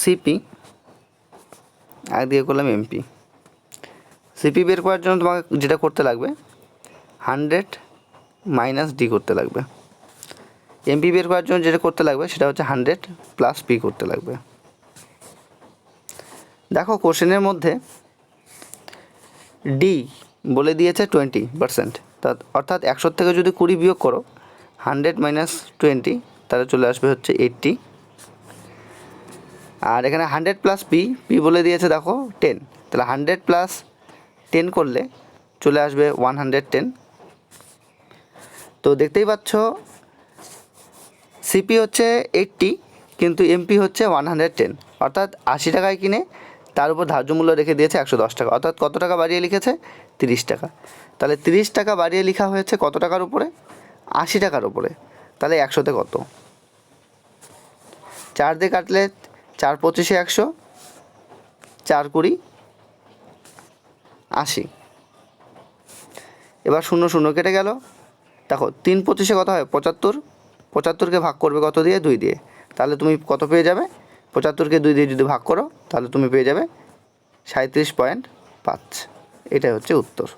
CP একদিকে করলাম MP. CP বের করার জন্য তোমাকে যেটা করতে লাগবে, হান্ড্রেড মাইনাস ডি করতে লাগবে। এমপি বের করার জন্য যেটা করতে লাগবে, সেটা হচ্ছে হান্ড্রেড প্লাস পি করতে লাগবে। দেখো কোশ্চেনের মধ্যে ডি বলে দিয়েছে টোয়েন্টি পার্সেন্ট। তা অর্থাৎ একশোর থেকে যদি কুড়ি বিয়োগ করো, হান্ড্রেড মাইনাস টোয়েন্টি, তাহলে চলে আসবে হচ্ছে এইট্টি। আর এখানে হান্ড্রেড প্লাস পি পি বলে দিয়েছে, দেখো টেন তাহলে হান্ড্রেড প্লাস টেন করলে চলে আসবে ওয়ান হান্ড্রেড টেন তো দেখতেই পাচ্ছ সিপি হচ্ছে এইটটি কিন্তু এমপি হচ্ছে ওয়ান হান্ড্রেড টেন অর্থাৎ আশি টাকায় কিনে তার উপর ধার্য মূল্য রেখে দিয়েছে একশো দশ টাকা। অর্থাৎ কত টাকা বাড়িয়ে লিখেছে? তিরিশ টাকা। তাহলে তিরিশ টাকা বাড়িয়ে লেখা হয়েছে কত টাকার উপরে? আশি টাকার উপরে। তাহলে একশোতে কত? চার দিয়ে কাটলে চার পঁচিশে একশো, চার কুড়ি, আশি। এবার শূন্য শূন্য কেটে গেল। দেখো, তিন পঁচিশে কত হয়? পঁচাত্তর। পঁচাত্তরকে ভাগ করবে কত দিয়ে? দুই দিয়ে। তাহলে তুমি কত পেয়ে যাবে? পঁচাত্তরকে দুই দিয়ে যদি ভাগ করো, তাহলে তুমি পেয়ে যাবে সাঁত্রিশ পয়েন্ট পাঁচ। এটাই হচ্ছে উত্তর।